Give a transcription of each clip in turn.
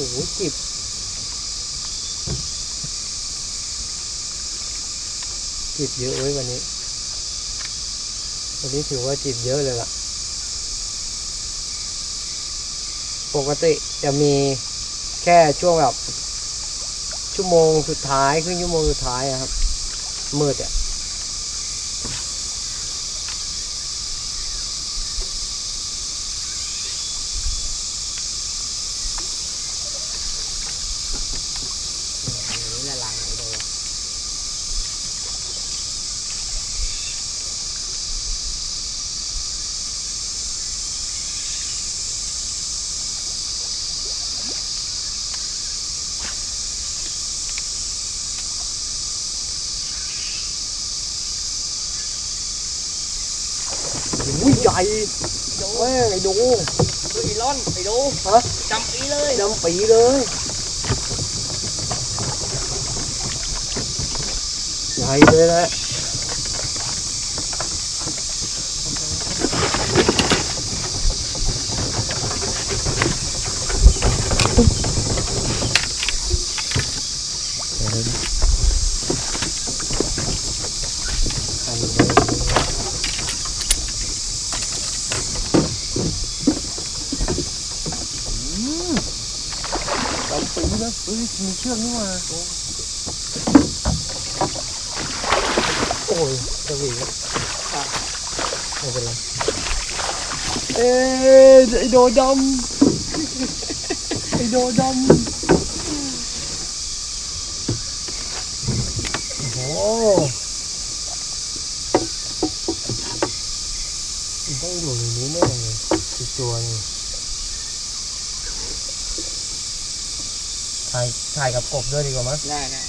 อ้โหจิบจิบเยอะเว้ยวันนี้ วันนี้ถือว่าจิบเยอะเลยล่ะ ปกติจะมีแค่ช่วงแบบ ชั่วโมงสุดท้ายครึ่งชั่วโมงสุดท้ายครับมืดอะลายไอโดอุ้ยใหญ่ แม่งไอโดไอ้ร้อนไอ้ดูฮะจำปีเลยดำปีเลยใหญ่เลยแหละอันนี้ดำปีนะ เอ้ยมีเชือกนี่มาโอ้ยจะวีอะไม่เป็นไรเอ้ยไอโดดำไอโดดำโอ้โหมันต้องอยู่ในนี้แน่เลยอีกตัวหนึง ถ่ายถ่ายกับกบด้วยดีกว่ามั้ยได้ได้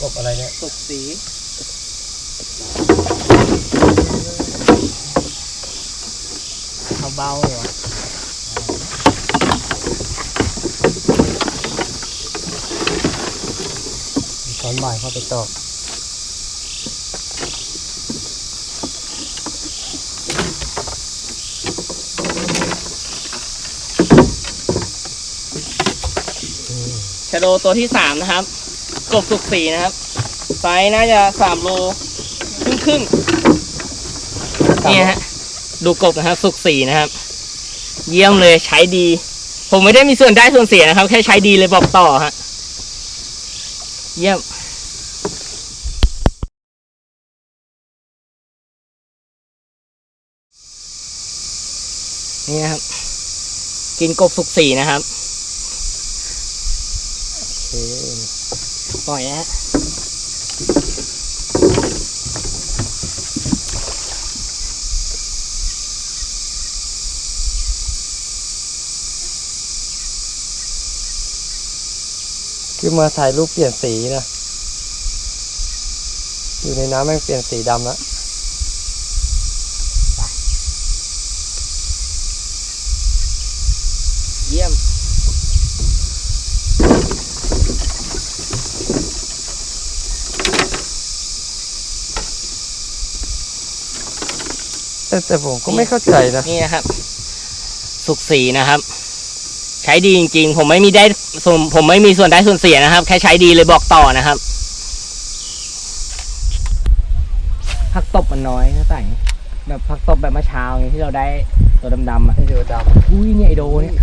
กบอะไรเนี่ยสุกสีเบาๆเลยวะช้อนบ่ายเข้าไปตอกอืม ชะ โดตัวที่สามนะครับ กบสุกสีนะครับ ไซส์น่าจะสามโลครึ่งครึ่งๆนี่ฮะ ดูกบนะครับ สุกสีนะครับ เยี่ยมเลยใช้ดี ผมไม่ได้มีส่วนได้ส่วนเสียนะครับ แค่ใช้ดีเลยบอกต่อฮะ เยี่ยมนี่นะครับ กินกบสุกสีนะครับโอ เคปล่อยนะฮะคือมาถ่ายรูปเปลี่ยนสีนะ อยู่ในน้ำแม่งเปลี่ยนสีดำแล้ว แต่แต่ผมก็ไม่เข้าใจนะนี่นะครับ สุกสีนะครับ ใช้ดีจริง ๆ ผมไม่มีได้ส่วนผมไม่มีส่วนได้ส่วนเสียนะครับ แค่ใช้ดีเลยบอกต่อนะครับผักตบมันน้อยนะแต่งแบบผักตบแบบเมื่อเช้าไงที่เราได้ตัวดำๆอะไอเดียวดอุ้ยเนี่ยไอโดำเนี่ย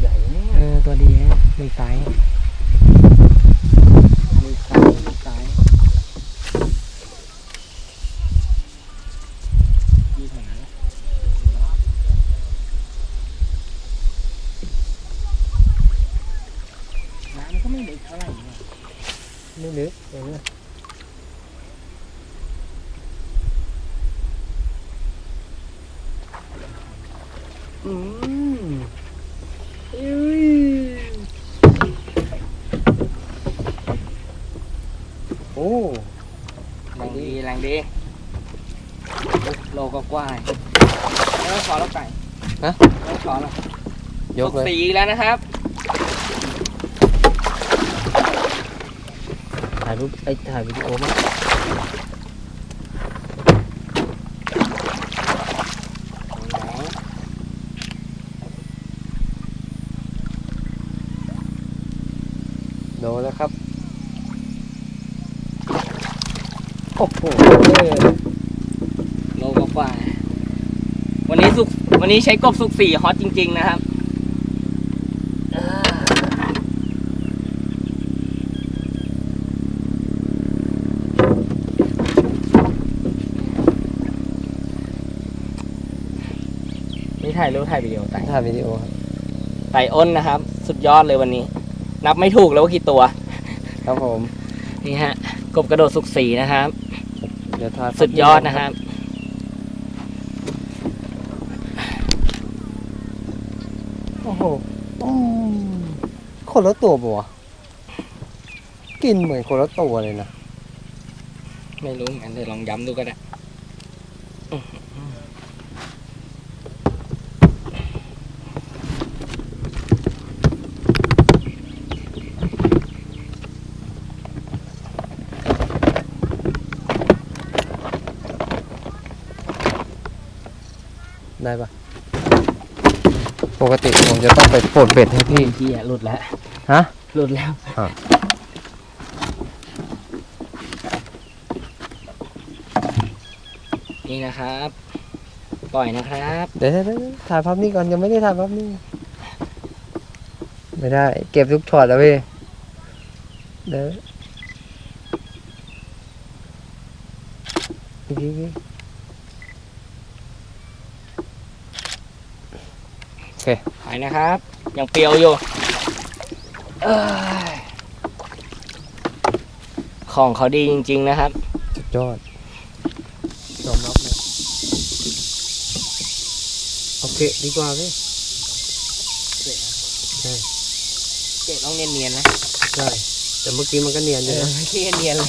ใหญ่เนี่ยเออตัวดีนะมีไซส์มีไซส์มีไซส์ยืดหน่อยนะน้ำก็ไม่ลึกเท่าไหร่เนี่ย ไม่ลึกเห็นไหมอืมอุ้ยโอ้ แรงดีแรงดี โลก็กว่าไม่ต้องขอแล้วไก่ฮะไม่ต้องขอแล้วยกเลยสีแล้วนะครับถ่ายรูปไอ้ยถ่ายวิดีโอมั้งโดนแล้วครับ โอ้โห โลกว่าๆ วันนี้สุกวันนี้ใช้กบสุกสี่ฮอตจริง ๆ นะครับอ่านี่ถ่ายรูปถ่ายวิดีโอไต่ถ่ายวิดีโอครับไต่อ้นนะครับ สุดยอดเลยวันนี้ นับไม่ถูกแล้วว่ากี่ตัว ครับผม นี่ฮะ กบกระโดดสุกสีนะครับ เดี๋ยวถ่ายสุดยอดนะครับ โอ้โหอืม คนละตัวปะวะกินเหมือนคนละตัวเลยนะไม่รู้เหมือนกันเดี๋ยวลองย้ำดูก็ได้อื้อหือได้ปะ ปกติผมจะต้องไปปลดเบ็ดให้พี่เฮียหลุดแล้วฮะ หลุดแล้วอะ นี่นะครับ ปล่อยนะครับ เดี๋ยวเดี๋ยวเดี๋ยวถ่ายภาพนี้ก่อนยังไม่ได้ถ่ายภาพนี้ ไม่ได้ เก็บทุกช็อตแล้วพี่เดี๋ยวอีกทีอีกที ไปนะครับ ยังเปรียวอยู่เอ้ยของเขาดีจริง ๆ นะครับสุดยอดยอมรับเลยโอเคดีกว่าพี่ใช่เจ๊ต้องเนียนๆนะใช่แต่เมื่อกี้มันก็เนียนอเอยู่อนะที่เนียนๆเลย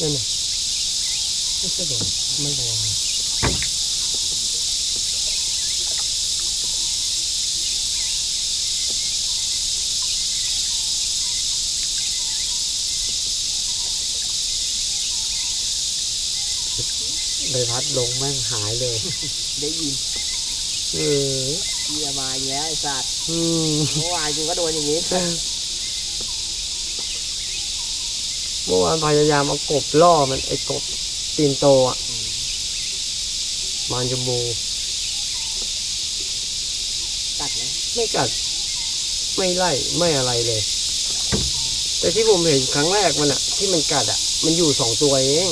นั่นน่ะไม่ใช่โดนไม่โดนใบพัดลงแม่งหายเลย ได้ยิน เออเฮียมาอีกแล้วไอ้สัตว์อืมเมื่อวานกูก็โดนอย่างนี้ เมื่อวานพยายามเอากบล่อมันไอ้กบตีนโตอะมันจมูตัดนะไม่กัด ไม่ไล่ไม่อะไรเลย แต่ที่ผมเห็นครั้งแรกมันอะที่มันกัดอะมันอยู่สองตัวเอง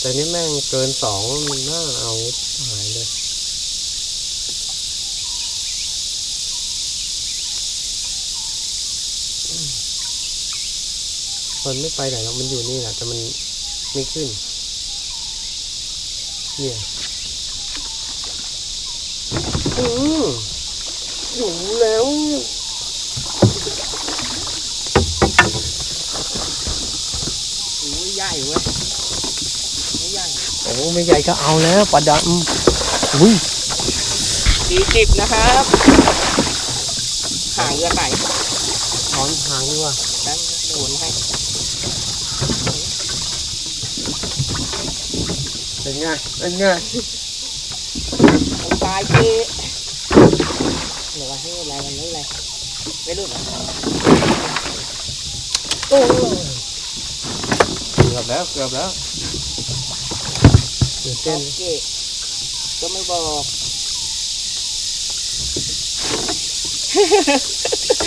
แต่นี่แม่งเกินสองมันน่าเอาหายเลย มันไม่ไปไหนแล้วมันอยู่นี่แหละแต่มันไม่ขึ้น เนี่ยอืมอยู่แล้วอุ้ยใหญ่เว้ยไม่ใหญ่โอ้ไม่ใหญ่ก็เอาแล้วปลาดำอุ้ยสี่สิบนะครับหางเรือไก่ ถอนหางดีกว่าดันโดนให้เป็นไงเป็นไงตรงป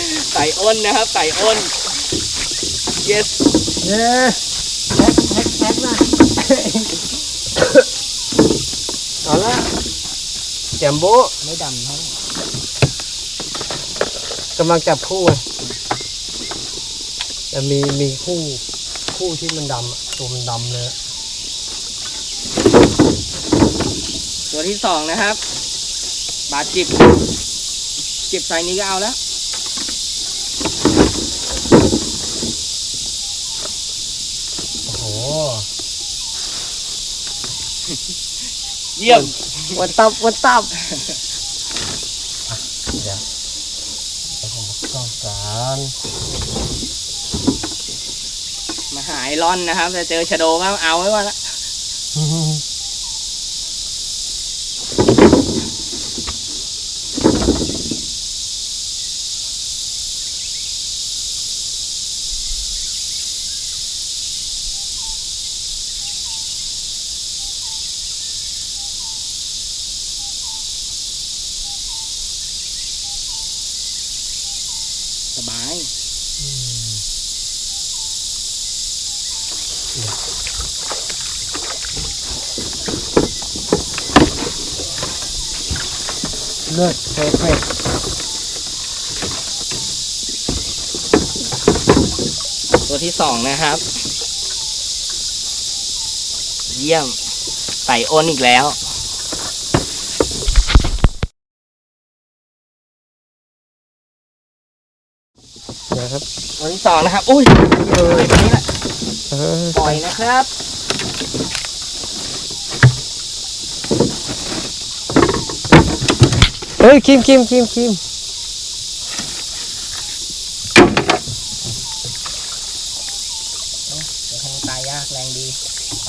่ไก่อ้นนะครับไก่อ้น yes เย้แท็กแท็กแท็กนะเอาละแจมโบไม่ดำเท่าไหร่กำลังจับคู่ไงแต่มีมีคู่คู่ที่มันดำอะตัวมันดำเลยอะตัวที่สองนะครับ บาสจิบ จิบไซส์นี้ก็เอาแล้ว โอ้โห เยี่ยมวันตับวันตับเดี๋ยวเดี๋ยวผมต้องการมาหาไอรอนนะครับจะเจอชะโดก็เอาไว้ว่าละ สบายเลือดเพอร์เฟกตัวที่สองนะครับ เยี่ยมใส่อ้นอีกแล้ว นะครับตัวที่สองนะครับ อุ้ยเลยตัวนี้แหละเออปล่อยนะครับ เฮ้ยคิมคิมคิมคิมเดี๋ยวคงตายยากแรงดีไป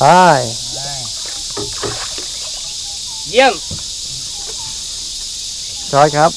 ได้ เยี่ยมจอยครับ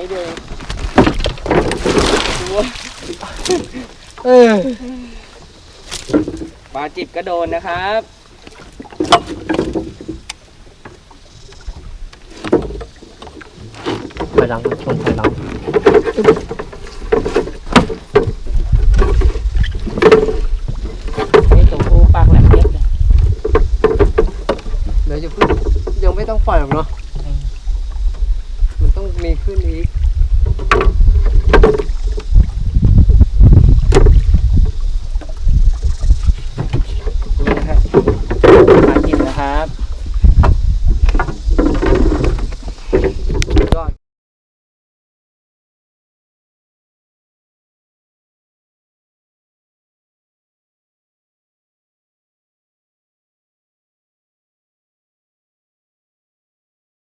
หี้ยเกี่ยวตานี่เดียวเองดูว่าเออปลาจิบก็โดนนะครับ ไปหลังชนไปหลัง